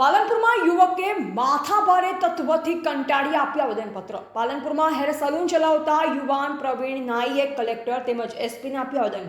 પાલનપુરમાં યુવકે માથાભારે તત્વથી કંટાળી આપ્યા આવેદનપત્ર. પાલનપુરમાં હેર સલૂન ચલાવતા યુવાન પ્રવીણ નાઈએ કલેક્ટર તેમજ એસપીને આપ્યા આવેદન.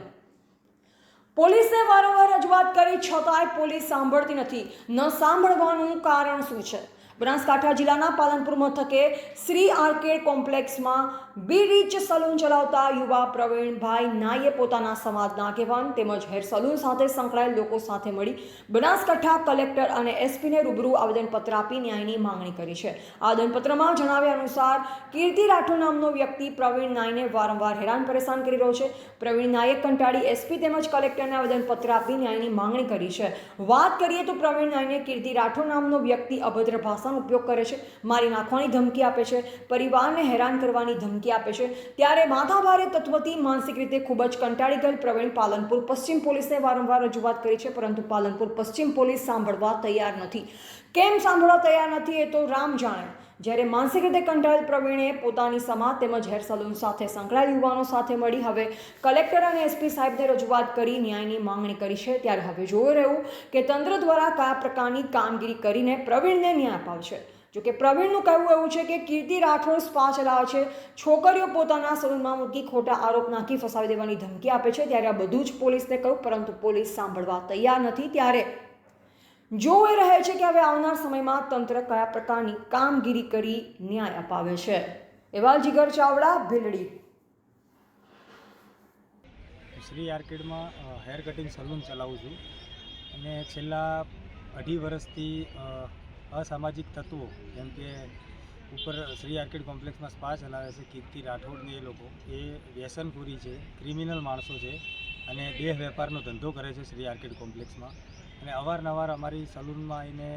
પોલીસે વારંવાર રજૂઆત કરી, છતાંય પોલીસ સાંભળતી નથી. ન સાંભળવાનું કારણ શું છે? બનાસકાંઠા જિલ્લાના પાલનપુર મથકે શ્રી આર્કેડ કોમ્પ્લેક્સમાં બી રીચ સલૂન ચલાવતા યુવા પ્રવીણભાઈ નાઈએ પોતાના સમાજના આગેવાન તેમજ હેર સલૂન સાથે સંકળાયેલ લોકો સાથે મળી બનાસકાંઠા કલેક્ટર અને એસપીને રૂબરૂ આવેદનપત્ર આપી ન્યાયની માંગણી કરી છે. આવેદનપત્રમાં જણાવ્યા અનુસાર કીર્તિ રાઠોડ નામનો વ્યક્તિ પ્રવીણ નાઈને વારંવાર હેરાન પરેશાન કરી રહ્યો છે. પ્રવીણ નાયક કંટાળી એસપી તેમજ કલેક્ટરને આવેદનપત્ર આપી ન્યાયની માંગણી કરી છે. વાત કરીએ તો પ્રવીણ નાઈને કીર્તિ રાઠોડ નામનો વ્યક્તિ અભદ્ર ભાષાનો ઉપયોગ કરે છે, મારી નાખવાની ધમકી આપે છે, પરિવારને હેરાન કરવાની ધમકી આપે છે. ત્યારે માથાભારે તત્વથી માનસિક રીતે ખૂબ જ કંટાળી ગયેલ પ્રવીણ પાલનપુર પશ્ચિમ પોલીસને વારંવાર રજૂઆત કરી છે, પરંતુ પાલનપુર પશ્ચિમ પોલીસ સાંભળવા તૈયાર નથી. કેમ સાંભળવા તૈયાર નથી એ તો રામ જાણે. જ્યારે માનસિક રીતે કંટાળેલ પ્રવીણે પોતાની સમાજ તેમજ હેર સલૂન સાથે સંકળાયેલ યુવાનો સાથે મળી હવે કલેક્ટર અને એસપી સાહેબને રજૂઆત કરી ન્યાયની માંગણી કરી છે. ત્યારે હવે જોઈ રહ્યું કે તંત્ર દ્વારા કયા પ્રકારની કામગીરી કરીને પ્રવીણને ન્યાય અપાવશે. જો કે પ્રવીણનું કહેવું એવું છે કે કીર્તિ રાઠોડ સ્પા ચલાવે છે. છોકરીઓ પોતાના સલૂનમાં મૂકી ખોટા આરોપ નાખી ફસાવી દેવાની ધમકી આપે છે. ત્યારે આ બધું જ પોલીસને કહ્યું, પરંતુ પોલીસ સાંભળવા તૈયાર નથી. ત્યારે જોઈ રહે છે કે હવે આવનાર સમયમાં તંત્ર કયા પ્રકારની કામગીરી કરી ન્યાય અપાવે છે. એવા જીગર ચાવડા, ભીલડી. શ્રી આર્કેડમાં હેર કટિંગ સલૂન ચલાવું છું. અને છેલ્લા અઢી વર્ષથી અસામાજિક તત્વો, જેમ કે ઉપર શ્રી આર્કેડ કોમ્પ્લેક્સમાં સ્પા ચલાવે છે, કીર્તિ રાઠોડને એ લોકો, એ વ્યસનખોરી છે, ક્રિમિનલ માણસો છે અને દેહ વેપારનો ધંધો કરે છે શ્રી આર્કેડ કોમ્પ્લેક્સમાં. અને અવારનવાર અમારી સલૂનમાં આવીને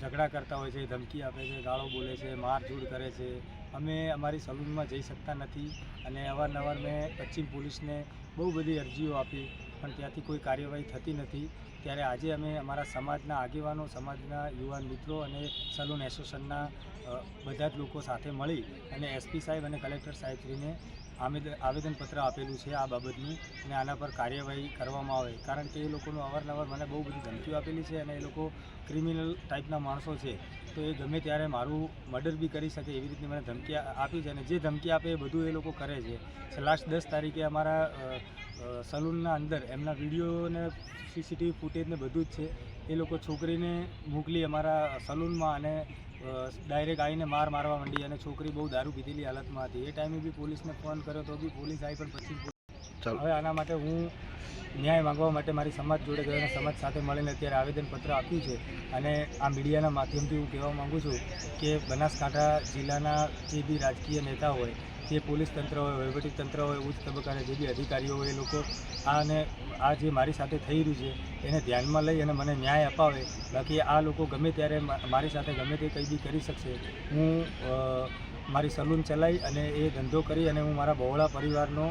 ઝઘડા કરતા હોય છે, ધમકી આપે છે, ગાળો બોલે છે, મારઝૂડ કરે છે. અમે અમારી સલૂનમાં જઈ શકતા નથી અને અવારનવાર મેં પશ્ચિમ પોલીસને બહુ બધી અરજીઓ આપી, પણ ત્યાંથી કોઈ કાર્યવાહી થતી નથી. ત્યારે આજે અમે અમારા સમાજના આગેવાનો, સમાજના યુવાન મિત્રો અને સલૂન એસોસિએશનના બધા જ લોકો સાથે મળી અને એસપી સાહેબ અને કલેક્ટર સાહેબશ્રીને આવેદનપત્ર આપેલું છે આ બાબતનું અને આના પર કાર્યવાહી કરવામાં આવે. કારણ કે એ લોકોનું અવારનવાર મને બહુ બધી ધમકીઓ આપેલી છે અને એ લોકો ક્રિમિનલ ટાઈપના માણસો છે. તો એ ગમે ત્યારે મારું મર્ડર બી કરી શકે એવી રીતની મને ધમકી આપી છે અને જે ધમકી આપે એ બધું એ લોકો કરે છે. લાસ્ટ દસ તારીખે અમારા સલૂનના અંદર એમના વીડિયો સીસીટીવી ફૂટેજ ને બધું જ છે. એ લોકો છોકરીને મોકલી અમારા સલૂનમાં અને ડાયરેક્ટ આવીને માર મારવા માંડી અને છોકરી બહુ દારૂ પીધેલી હાલતમાં હતી. એ ટાઈમે બી પોલીસને ફોન કર્યો તો બી પોલીસ આવી પણ પછી હવે આના માટે હું ન્યાય માંગવા માટે મારી સમાજ જોડે ગયો અને સમાજ સાથે મળીને અત્યારે આવેદનપત્ર આપ્યું છે. અને આ મીડિયાના માધ્યમથી હું કહેવા માગું છું કે બનાસકાંઠા જિલ્લાના જે બી રાજકીય નેતા હોય જે પોલીસ તંત્ર હોય, વહીવટી તંત્ર હોય, ઉચ્ચ તબક્કાના જે બી અધિકારીઓ હોય એ લોકો આને, આ જે મારી સાથે થઈ રહ્યું છે, એને ધ્યાનમાં લઈ અને મને ન્યાય અપાવે. બાકી આ લોકો ગમે ત્યારે મારી સાથે ગમે તે કંઈ બી કરી શકશે, હું મારી સલૂન ચલાવી અને એ ધંધો કરી અને હું મારા બહોળા પરિવારનો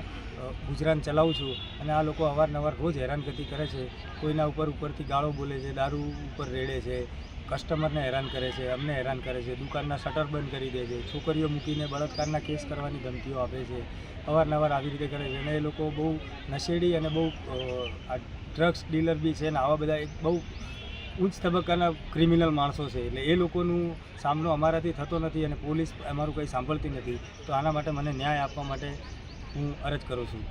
ગુજરાન ચલાવું છું. અને આ લોકો અવારનવાર રોજ હેરાનગતિ કરે છે. કોઈના ઉપર ઉપરથી ગાળો બોલે છે, દારૂ ઉપર રેડે છે કસ્ટમરને હેરાન કરે છે, અમને હેરાન કરે છે, દુકાનના શટર બંધ કરી દે છે, છોકરીઓ મૂકીને બળાત્કારના કેસ કરવાની ધમકીઓ આપે છે, અવારનવાર આવી રીતે કરે છે અને એ લોકો બહુ નશેડી અને બહુ આ ડ્રગ્સ ડીલર બી છે ને આવા બધા એક બહુ ઉચ્ચ તબક્કાના ક્રિમિનલ માણસો છે, એટલે એ લોકોનું સામનો અમારાથી થતો નથી અને પોલીસ અમારું કંઈ સાંભળતી નથી. તો આના માટે મને ન્યાય આપવા માટે હું અરજ કરું છું.